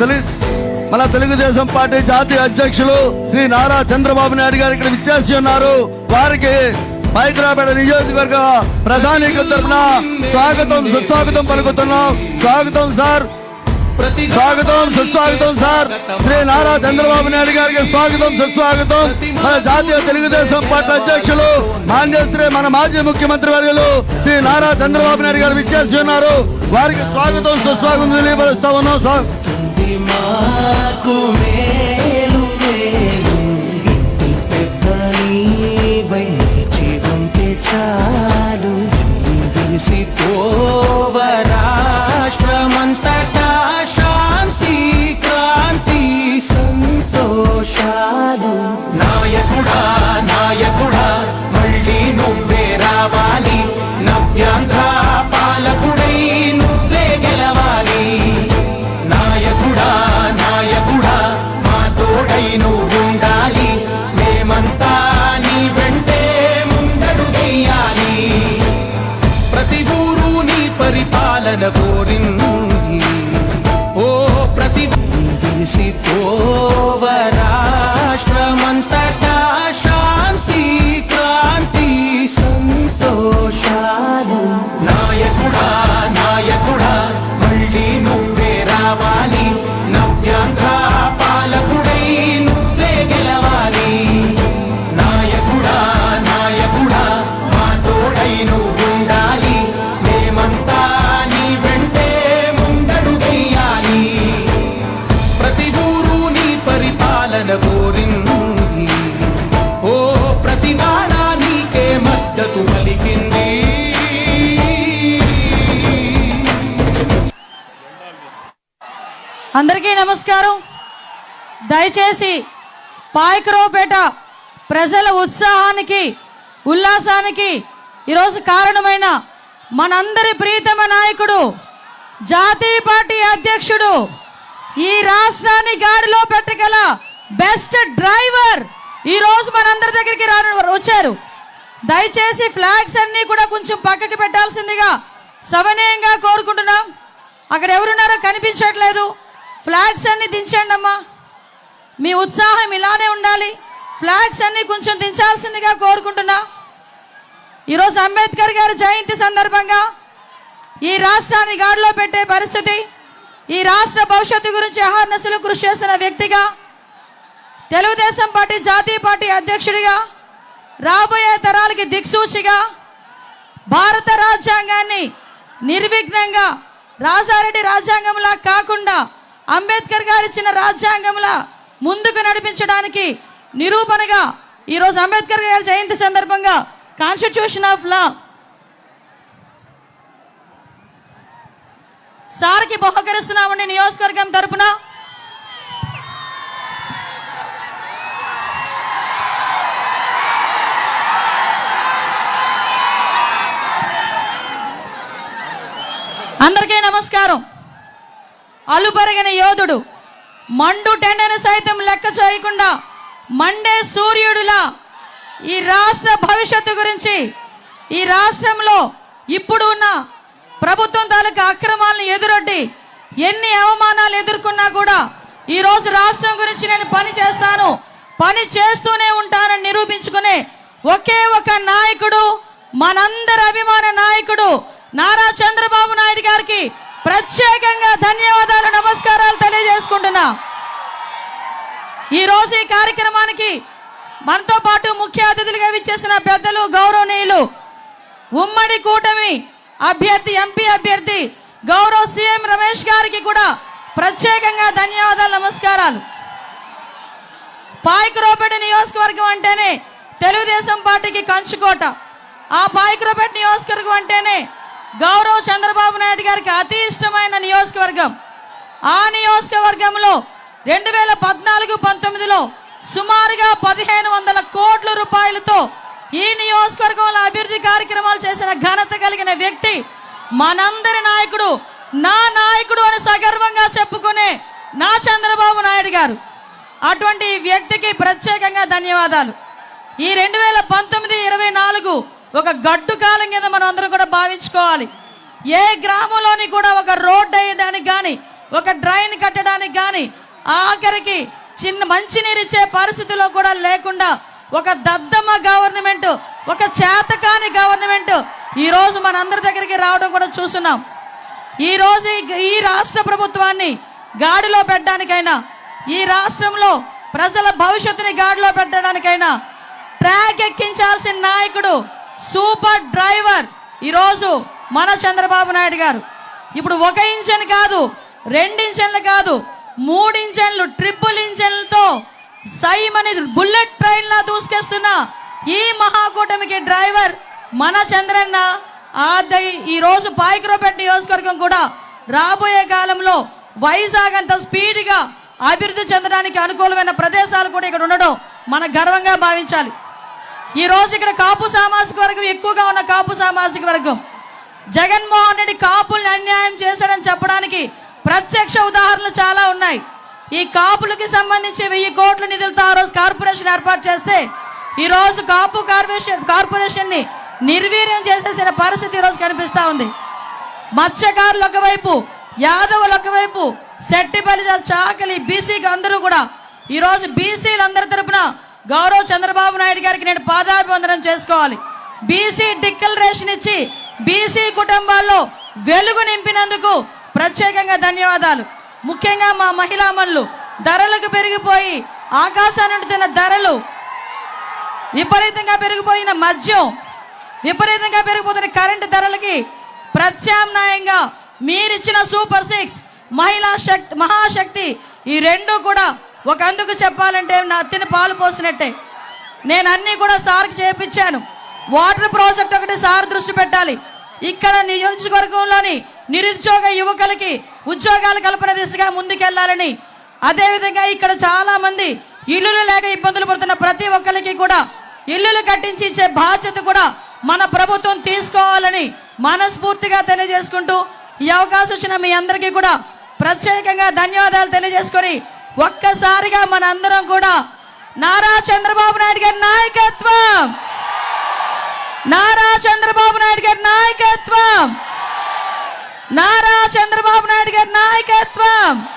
మన తెలుగుదేశం పార్టీ జాతీయ అధ్యక్షులు శ్రీ నారా చంద్రబాబు నాయుడు గారు ఇక్కడ విచ్చేసి ఉన్నారు. వారికి హైదరాబాద్ నియోజకవర్గ ప్రధాని తరఫున స్వాగతం సుస్వాగతం పలుకుతున్నాం. స్వాగతం సార్. స్వాగతం సుస్వాగతం సార్. శ్రీ నారా చంద్రబాబు నాయుడు గారికి స్వాగతం సుస్వాగతం. మన జాతీయ తెలుగుదేశం పార్టీ అధ్యక్షులు మాన్య మన మాజీ ముఖ్యమంత్రి వర్యులు శ్రీ నారా చంద్రబాబు నాయుడు గారు విచ్చేసి ఉన్నారు. వారికి స్వాగతం సుస్వాగతం తెలియపరుస్తా ఉన్నాం दिमाग में తోడై నువ్వుండాలి. మేమంతా నీ వెంటే ముందడు వేయాలి ప్రతి ఊరు నీ పరిపాలన కోరింది. ఓ ప్రతి విరిసి అందరికీ నమస్కారం. దయచేసి పాయకరావుపేట ప్రజల ఉత్సాహానికి ఉల్లాసానికి ఈరోజు కారణమైన మనందరి ప్రీతమ నాయకుడు జాతీయ పార్టీ అధ్యక్షుడు ఈ రాష్ట్రాన్ని గాడిలో పెట్టగల బెస్ట్ డ్రైవర్ ఈరోజు మనందరి దగ్గరికి రా వచ్చారు. దయచేసి ఫ్లాగ్స్ అన్నీ కూడా కొంచెం పక్కకి పెట్టాల్సిందిగా సవనీయంగా కోరుకుంటున్నాం. అక్కడ ఎవరున్నారో కనిపించట్లేదు. ఫ్లాగ్స్ అన్ని దించండి అమ్మా. మీ ఉత్సాహం ఇలానే ఉండాలి. ఫ్లాగ్స్ అన్ని కొంచెం దించాల్సిందిగా కోరుకుంటున్నా. ఈరోజు అంబేద్కర్ గారి జయంతి సందర్భంగా ఈ రాష్ట్రాన్ని గాడిలో పెట్టే పరిస్థితి ఈ రాష్ట్ర భవిష్యత్తు గురించి అహర్నసులు కృషి చేస్తున్న వ్యక్తిగా తెలుగుదేశం పార్టీ జాతీయ పార్టీ అధ్యక్షుడిగా రాబోయే తరాలకి దిక్సూచిగా భారత రాజ్యాంగాన్ని నిర్విఘ్నంగా రాజారెడ్డి రాజ్యాంగంలా కాకుండా అంబేద్కర్ గారు ఇచ్చిన రాజ్యాంగంలో ముందుకు నడిపించడానికి నిరూపణగా ఈరోజు అంబేద్కర్ గారి జయంతి సందర్భంగా కాన్స్టిట్యూషన్ ఆఫ్ లా సార్కి బహుకరిస్తున్నామండి నియోజకవర్గం తరపున. అందరికీ నమస్కారం. అలుపెరగిన యోధుడు. మండు టెండను సైతం లెక్క చేయకుండా మండే సూర్యుడులా ఈ రాష్ట్ర భవిష్యత్తు గురించి ఈ రాష్ట్రంలో ఇప్పుడు ఉన్న ప్రభుత్వం తాలూకా అక్రమాలను ఎదురొడ్డి ఎన్ని అవమానాలు ఎదుర్కొన్నా కూడా ఈరోజు రాష్ట్రం గురించి నేను పని చేస్తాను పని చేస్తూనే ఉంటానని నిరూపించుకునే ఒకే ఒక నాయకుడు మనందరి అభిమాన నాయకుడు నారా చంద్రబాబు నాయుడు గారికి ప్రత్యేకంగా ధన్యవాదాలు నమస్కారాలు తెలియజేసుకుంటున్నా. ఈరోజు ఈ కార్యక్రమానికి మనతో పాటు ముఖ్య అతిథులుగా విచ్చేసిన పెద్దలు గౌరవనీయులు ఉమ్మడి కూటమి అభ్యర్థి ఎంపీ అభ్యర్థి గౌరవ సీఎం రమేష్ గారికి కూడా ప్రత్యేకంగా ధన్యవాదాలు నమస్కారాలు. పాయకరావుపేట నియోజకవర్గం అంటేనే తెలుగుదేశం పార్టీకి కంచుకోట. ఆ పాయకరావుపేట నియోజకవర్గం అంటేనే గౌరవ్ చంద్రబాబు నాయుడు గారికి అతి ఇష్టమైన నియోజకవర్గం. ఆ నియోజకవర్గంలో రెండు వేల పద్నాలుగు పంతొమ్మిదిలో సుమారుగా పదిహేను వందల కోట్ల రూపాయలతో ఈ నియోజకవర్గంలో అభివృద్ధి కార్యక్రమాలు చేసిన ఘనత కలిగిన వ్యక్తి మనందరి నాయకుడు నా నాయకుడు అని సగర్వంగా చెప్పుకునే నా చంద్రబాబు నాయుడు గారు. అటువంటి వ్యక్తికి ప్రత్యేకంగా ధన్యవాదాలు. ఈ రెండు వేల పంతొమ్మిది ఇరవై నాలుగు ఒక గడ్డు కాలం కింద మనం అందరం కూడా భావించుకోవాలి. ఏ గ్రామంలోని కూడా ఒక రోడ్డు వేయడానికి కానీ ఒక డ్రైన్ కట్టడానికి కానీ ఆఖరికి చిన్న మంచినీరు ఇచ్చే పరిస్థితిలో కూడా లేకుండా ఒక దద్దమ్మ గవర్నమెంట్ ఒక చేతకాని గవర్నమెంట్ ఈరోజు మనందరి దగ్గరికి రావడం కూడా చూస్తున్నాం. ఈరోజు ఈ- ఈ రాష్ట్ర ప్రభుత్వాన్ని గాడిలో పెట్టడానికైనా ఈ రాష్ట్రంలో ప్రజల భవిష్యత్తుని గాడిలో పెట్టడానికైనా ట్రాక్ ఎక్కించాల్సిన నాయకుడు సూపర్ డ్రైవర్ ఈరోజు మన చంద్రబాబు నాయుడు గారు. ఇప్పుడు ఒక ఇంజన్ కాదు రెండు ఇంజన్లు కాదు మూడు ఇంజన్లు ట్రిపుల్ ఇంజన్లతో సైమని బుల్లెట్ ట్రైన్లా దూసుకేస్తున్న ఈ మహాకూటమికి డ్రైవర్ మన చంద్రన్న. ఆదై ఈ రోజు పాయకురపేట నియోజకవర్గం కూడా రాబోయే కాలంలో వైజాగ్ అంత స్పీడ్గా అభివృద్ధి చెందడానికి అనుకూలమైన ప్రదేశాలు కూడా ఇక్కడ ఉండడం మన గర్వంగా భావించాలి. ఈ రోజు ఇక్కడ కాపు సామాజిక వర్గం ఎక్కువగా ఉన్న కాపు సామాజిక వర్గం. జగన్మోహన్ రెడ్డి కాపుల్ని అన్యాయం చేశాడని చెప్పడానికి ప్రత్యక్ష ఉదాహరణలు చాలా ఉన్నాయి. ఈ కాపులకి సంబంధించి వెయ్యి కోట్ల నిధులతో ఆ రోజు కార్పొరేషన్ ఏర్పాటు చేస్తే ఈ రోజు కాపు కార్పొరేషన్ కార్పొరేషన్ని నిర్వీర్యం చేసేసిన పరిస్థితి ఈరోజు కనిపిస్తూ ఉంది. మత్స్యకారులు ఒకవైపు యాదవులు ఒకవైపు శెట్టిపల్లి చాకలి బీసీకి అందరూ కూడా ఈరోజు బీసీలు అందరి తరపున గౌరవ చంద్రబాబు నాయుడు గారికి నేను పాదాభివందనం చేసుకోవాలి. బీసీ డిక్లరేషన్ ఇచ్చి బీసీ కుటుంబాల్లో వెలుగు నింపినందుకు ప్రత్యేకంగా ధన్యవాదాలు. ముఖ్యంగా మా మహిళామణులు ధరలకు పెరిగిపోయి ఆకాశాన్ని ధరలు విపరీతంగా పెరిగిపోయిన మద్యం విపరీతంగా పెరిగిపోతున్న కరెంటు ధరలకి ప్రత్యామ్నాయంగా మీరిచ్చిన సూపర్ సిక్స్ మహిళా శక్తి మహాశక్తి ఈ రెండు కూడా ఒక అందుకు చెప్పాలంటే నా తిని పాలు పోసినట్టే. నేను అన్నీ కూడా సార్కి చేపించాను. వాటర్ ప్రాజెక్ట్ ఒకటి సార్ దృష్టి పెట్టాలి. ఇక్కడ నియోజకవర్గంలోని నిరుద్యోగ యువకులకి ఉద్యోగాలు కల్పన దిశగా ముందుకెళ్ళాలని. అదేవిధంగా ఇక్కడ చాలా మంది ఇల్లులు లేక ఇబ్బందులు పడుతున్న ప్రతి ఒక్కరికి కూడా ఇల్లులు కట్టించి ఇచ్చే బాధ్యత కూడా మన ప్రభుత్వం తీసుకోవాలని మనస్ఫూర్తిగా తెలియజేసుకుంటూ ఈ అవకాశం ఇచ్చిన మీ అందరికీ కూడా ప్రత్యేకంగా ధన్యవాదాలు తెలియజేసుకొని ఒక్కసారిగా మన అందరం కూడా నారా చంద్రబాబు నాయుడు గారి నాయకత్వం. నారా చంద్రబాబు నాయుడు గారి నాయకత్వం. నారా చంద్రబాబు నాయుడు గారి నాయకత్వం.